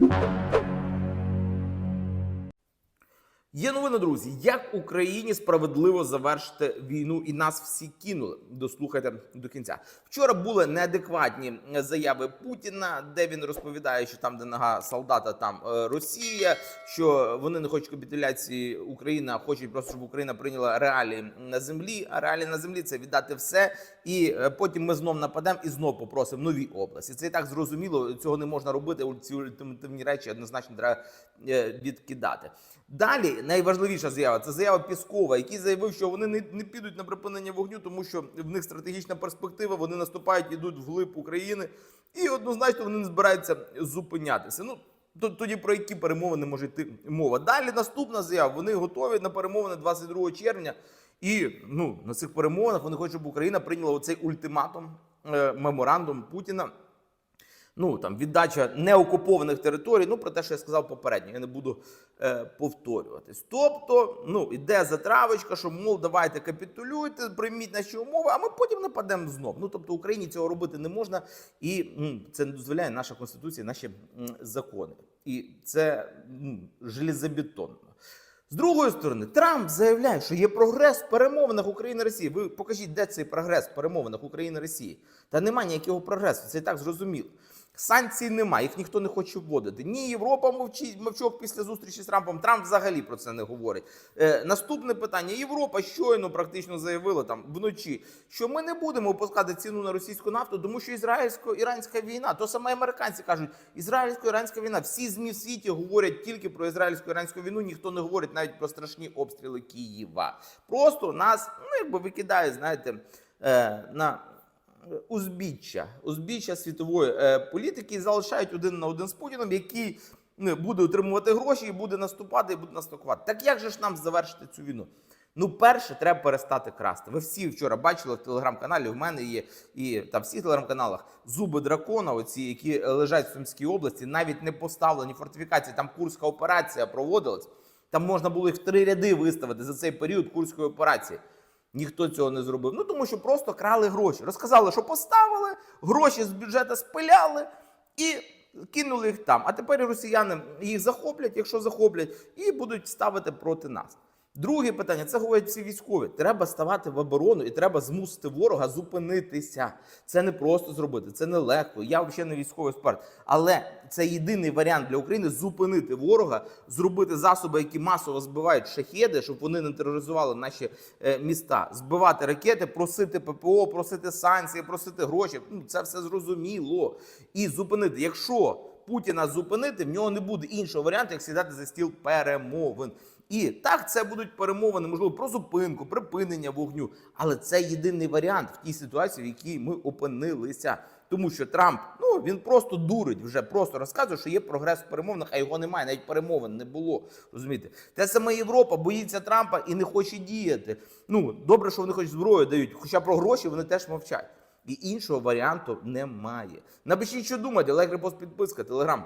Música Є новина, друзі, як Україні справедливо завершити війну, і нас всі кинули. Дослухайте до кінця. Вчора були неадекватні заяви Путіна, де він розповідає, що там, де нога солдата, там е, Росія, що вони не хочуть капітуляції України, а хочуть просто, щоб Україна прийняла реалії на землі. А реалії на землі це віддати все, і е, потім ми знов нападемо і знов попросимо нові області. Це і так зрозуміло. Цього не можна робити. Ці ультимативні речі однозначно треба е, відкидати. Далі найважливіша заява це заява Піскова, який заявив, що вони не, не підуть на припинення вогню, тому що в них стратегічна перспектива. Вони наступають, ідуть вглиб України, і однозначно вони не збираються зупинятися. Ну тоді про які перемовини може йти мова? Далі наступна заява. Вони готові на перемовини 22 червня. І ну на цих перемовинах вони хочуть, щоб Україна прийняла оцей ультиматум, е, меморандум Путіна ну там віддача неокупованих територій. Ну про те, що я сказав попередньо, я не буду е, повторюватись. Тобто, ну іде затравочка, що мов давайте капітулюйте, прийміть наші умови, а ми потім нападемо знов. Ну тобто Україні цього робити не можна, і м, це не дозволяє наша конституція, наші м, закони. І це м, железобетонно. З другої сторони, Трамп заявляє, що є прогрес в перемовинах України Росії. Ви покажіть, де цей прогрес в перемовинах України Росії. Та немає ніякого прогресу. Це і так зрозуміло. Санкцій немає, їх ніхто не хоче вводити. Ні, Європа мовчить, мовчок після зустрічі з Трампом. Трамп взагалі про це не говорить. Е, наступне питання: Європа щойно практично заявила там вночі, що ми не будемо опускати ціну на російську нафту, тому що ізраїльсько-іранська війна. То саме американці кажуть, ізраїльсько-іранська війна. Всі змі в світі говорять тільки про ізраїльсько-іранську війну. Ніхто не говорить навіть про страшні обстріли Києва. Просто нас ну якби викидає, знаєте, е, на узбіччя, узбіччя світової е, політики залишають один на один з Путіном, який буде отримувати гроші і буде наступати, і буде наступати. Так як же ж нам завершити цю війну? Ну, перше, треба перестати красти. Ви всі вчора бачили в телеграм-каналі. В мене є і там всіх телеграм-каналах зуби дракона, оці, які лежать в Сумській області, навіть не поставлені фортифікації. Там курська операція проводилась. Там можна було їх в три ряди виставити за цей період курської операції. Ніхто цього не зробив. Ну тому що просто крали гроші. Розказали, що поставили, гроші з бюджету спиляли і кинули їх там. А тепер росіяни їх захоплять, якщо захоплять, і будуть ставити проти нас. Друге питання це говорять всі військові. Треба ставати в оборону і треба змусити ворога зупинитися. Це не просто зробити, це не легко. Я взагалі не військовий експерт. Але це єдиний варіант для України зупинити ворога, зробити засоби, які масово збивають шахеди, щоб вони не тероризували наші е, міста, збивати ракети, просити ППО, просити санкції, просити гроші. Ну це все зрозуміло. І зупинити. Якщо Путіна зупинити, в нього не буде іншого варіанту, як сідати за стіл перемовин. І так це будуть перемовини, можливо, про зупинку, припинення вогню. Але це єдиний варіант в тій ситуації, в якій ми опинилися. Тому що Трамп ну він просто дурить, вже просто розказує, що є прогрес в перемовинах, а його немає. Навіть перемовин не було. Розумієте, те саме Європа боїться Трампа і не хоче діяти. Ну добре, що вони хоч зброю дають, хоча про гроші вони теж мовчать. І іншого варіанту немає. Напишіть, що думаєте, лайк, репост, підписка, телеграм.